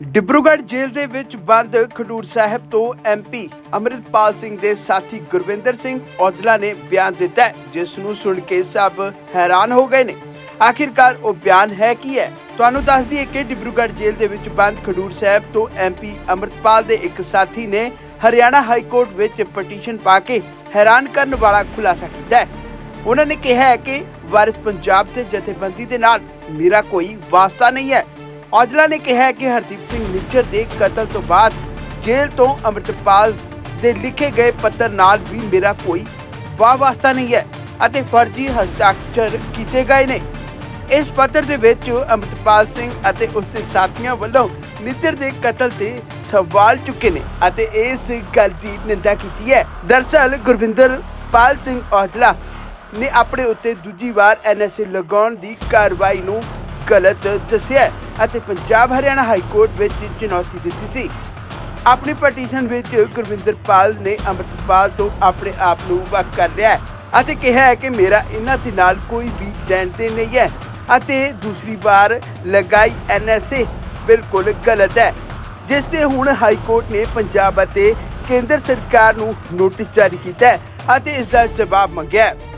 ਡਿਬਰੂਗੜ੍ਹ ਜੇਲ੍ਹ ਦੇ ਵਿੱਚ ਬੰਦ ਖਡੂਰ ਸਾਹਿਬ ਤੋਂ ਐਮਪੀ ਅਮਰਿਤਪਾਲ ਸਿੰਘ ਦੇ ਸਾਥੀ ਗੁਰਵਿੰਦਰ ਸਿੰਘ ਔਜਲਾ ਨੇ ਬਿਆਨ ਦਿੱਤਾ ਹੈ, ਜਿਸ ਨੂੰ ਸੁਣ ਕੇ ਸਭ ਹੈਰਾਨ ਹੋ ਗਏ ਨੇ। ਆਖਿਰਕਾਰ ਉਹ ਬਿਆਨ ਹੈ ਕੀ ਹੈ? ਤੁਹਾਨੂੰ ਦੱਸ ਦਈਏ ਕਿ ਡਿਬਰੂਗੜ੍ਹ ਜੇਲ੍ਹ ਦੇ ਵਿੱਚ ਬੰਦ ਖਡੂਰ ਸਾਹਿਬ ਤੋਂ ਐਮਪੀ ਅਮਰਿਤਪਾਲ ਦੇ ਇੱਕ ਸਾਥੀ ਨੇ ਹਰਿਆਣਾ ਹਾਈ ਕੋਰਟ ਵਿੱਚ ਪਟੀਸ਼ਨ ਪਾ ਕੇ ਹੈਰਾਨ ਕਰਨ ਵਾਲਾ ਖੁਲਾਸਾ ਕੀਤਾ ਹੈ। ਉਹਨਾਂ ਨੇ ਕਿਹਾ ਹੈ ਕਿ ਵਾਰਿਸ ਪੰਜਾਬ ਦੇ ਜਥੇਬੰਦੀ ਦੇ ਨਾਲ ਮੇਰਾ ਕੋਈ ਵਾਸਤਾ ਨਹੀਂ ਹੈ। ਔਜਲਾ ਨੇ ਕਿਹਾ ਕਿ ਹਰਦੀਪ ਸਿੰਘ ਨਿੱਜਰ ਦੇ ਕਤਲ ਤੋਂ ਬਾਅਦ ਜੇਲ੍ਹ ਤੋਂ ਅੰਮ੍ਰਿਤਪਾਲ ਦੇ ਲਿਖੇ ਗਏ ਪੱਤਰ ਨਾਲ ਵੀ ਮੇਰਾ ਕੋਈ ਵਾਸਤਾ ਨਹੀਂ ਹੈ ਅਤੇ ਫਰਜ਼ੀ ਹਸਤਾਖਰ ਕੀਤੇ ਗਏ ਨੇ। ਇਸ ਪੱਤਰ ਦੇ ਵਿੱਚ ਅੰਮ੍ਰਿਤਪਾਲ ਸਿੰਘ ਅਤੇ ਉਸ ਦੇ ਸਾਥੀਆਂ ਵੱਲੋਂ ਨਿੱਜਰ ਦੇ ਕਤਲ ਤੇ ਸਵਾਲ ਚੁੱਕੇ ਨੇ ਅਤੇ ਇਸ ਗੱਲ ਦੀ ਨਿੰਦਾ ਕੀਤੀ ਹੈ। ਦਰਸਲ ਗੁਰਵਿੰਦਰ ਪਾਲ ਸਿੰਘ ਔਜਲਾ ਨੇ ਆਪਣੇ ਉੱਤੇ ਦੂਜੀ ਵਾਰ ਐਨਐਸਏ ਲਗਾਉਣ ਦੀ ਕਾਰਵਾਈ ਨੂੰ ਗਲਤ ਦੱਸਿਆ ਅਤੇ ਪੰਜਾਬ ਹਰਿਆਣਾ ਹਾਈ ਕੋਰਟ ਵਿੱਚ ਚੁਣੌਤੀ ਦਿੱਤੀ ਸੀ। ਆਪਣੀ ਪਟੀਸ਼ਨ ਵਿੱਚ ਗੁਰਵਿੰਦਰ ਪਾਲ ਨੇ ਅੰਮ੍ਰਿਤਪਾਲ ਤੋਂ ਆਪਣੇ ਆਪ ਨੂੰ ਵੱਖ ਕਰ ਲਿਆ ਅਤੇ ਕਿਹਾ ਹੈ ਕਿ ਮੇਰਾ ਇਹਨਾਂ ਦੇ ਨਾਲ ਕੋਈ ਵੀ ਲੈਣ ਦੇਣ ਨਹੀਂ ਹੈ ਅਤੇ ਦੂਸਰੀ ਵਾਰ ਲਗਾਈ ਐਨਐਸਏ ਬਿਲਕੁਲ ਗਲਤ ਹੈ, ਜਿਸ ਤੇ ਹੁਣ ਹਾਈ ਕੋਰਟ ਨੇ ਪੰਜਾਬ ਅਤੇ ਕੇਂਦਰ ਸਰਕਾਰ ਨੂੰ ਨੋਟਿਸ ਜਾਰੀ ਕੀਤਾ ਹੈ ਅਤੇ ਇਸ ਦਾ ਜਵਾਬ ਮੰਗਿਆ ਹੈ।